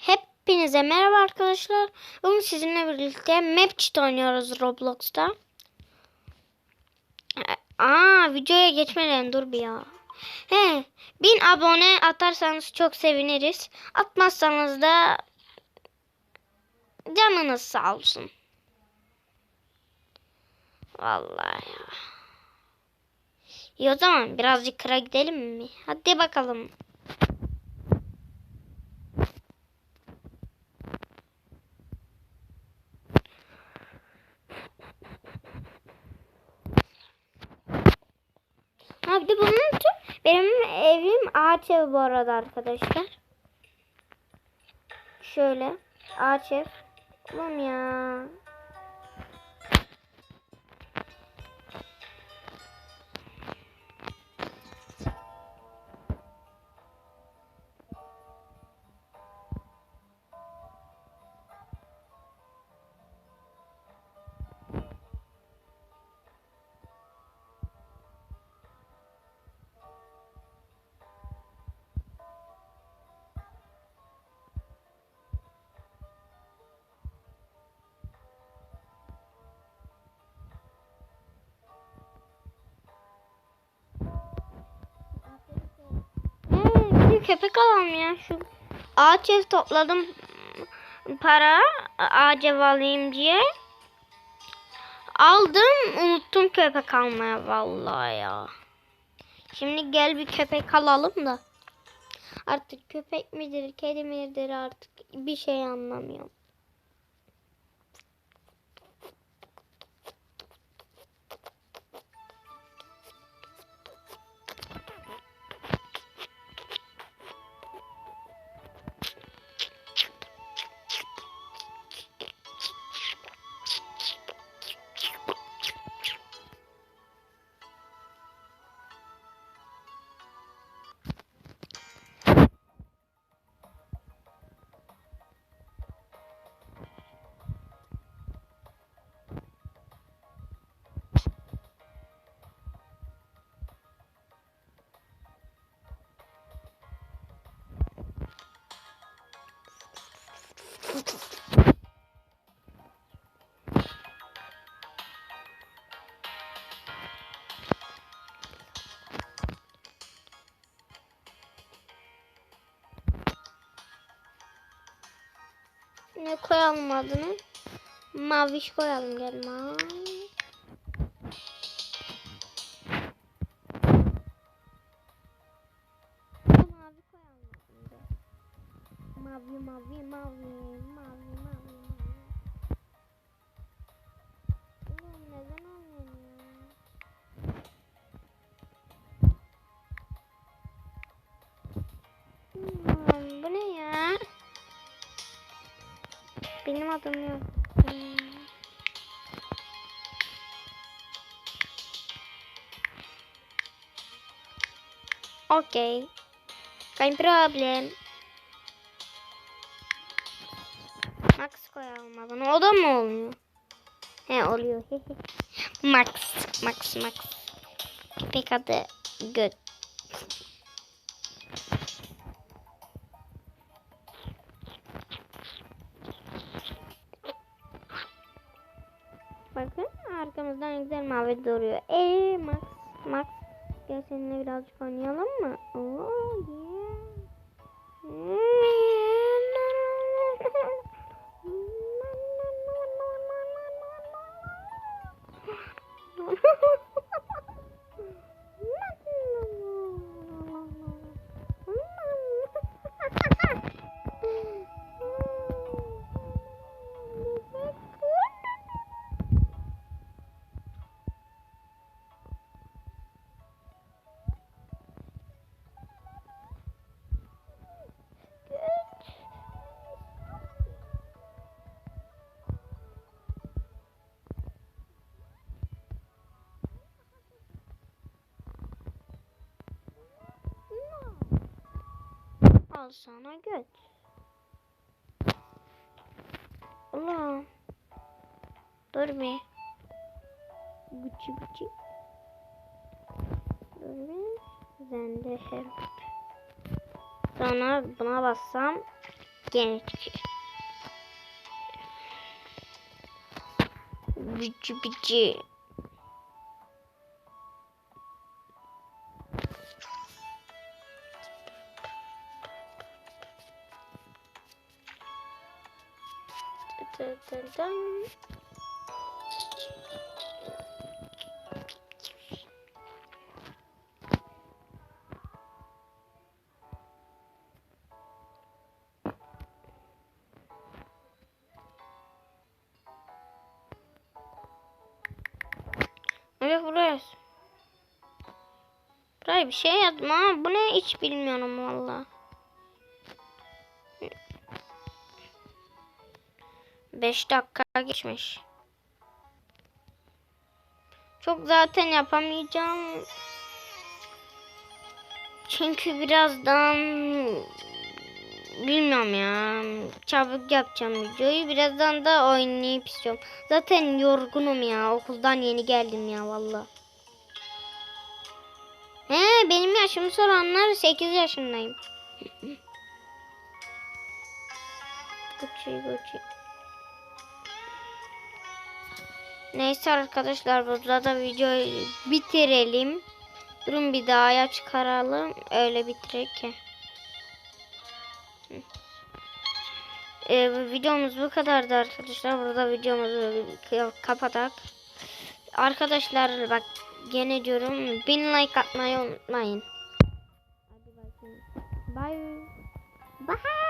Hepinize merhaba arkadaşlar. Bugün sizinle birlikte Mapcheat oynuyoruz Roblox'ta. Aa videoya geçmeden dur bir ya. He, bin abone atarsanız çok seviniriz. Atmazsanız da canınız sağ olsun. Vallahi ya. İyi o zaman birazcık kıra gidelim mi? Hadi bakalım. Ha bir de bunun için benim evim ağaç ev bu arada arkadaşlar. Şöyle ağaç ev. Ulan ya. Köpek alalım ya. Şu ağaç ev topladım para ağaç ev alayım diye. Aldım unuttum köpek almaya vallahi ya. Şimdi gel bir köpek alalım da. Artık köpek midir kedi midir artık bir şey anlamıyorum. Ne koyalım adını? Maviş koyalım gel mavi. Mavi koyalım mavi mavi mavi mavi mavi. Benim adım yok. Okay. Kein problem. Max koyalım adını. O da mı olmuyor? He oluyor. Max. Max. Max. Köpek adı Göt. Bakın arkamızdan güzel mavi duruyor. Eee Max, Max gel seninle birazcık oynayalım mı? Oo, Al sana göt. Ulan. Dur bir. Gucci gucci. Dur bir. Zende her. Sonra buna bassam Gene çıkıyor. Bici. Dın dın. Evet burası. Buraya bir şey yazdım ama bu ne hiç bilmiyorum valla. Beş dakika geçmiş. Çok zaten yapamayacağım. Çünkü birazdan bilmiyorum ya. Çabuk yapacağım videoyu. Birazdan da oynayıp istiyorum. Zaten yorgunum ya. Okuldan yeni geldim ya valla. He benim yaşımı soranlar 8 yaşındayım. Gucci Gucci. Neyse arkadaşlar burada da videoyu bitirelim. Durun bir daha ya çıkaralım. Öyle bitirek ki. Ee, videomuz bu kadardı arkadaşlar. Burada videomuzu kapatak. Arkadaşlar bak gene diyorum. Bin like atmayı unutmayın. Bye. Bye.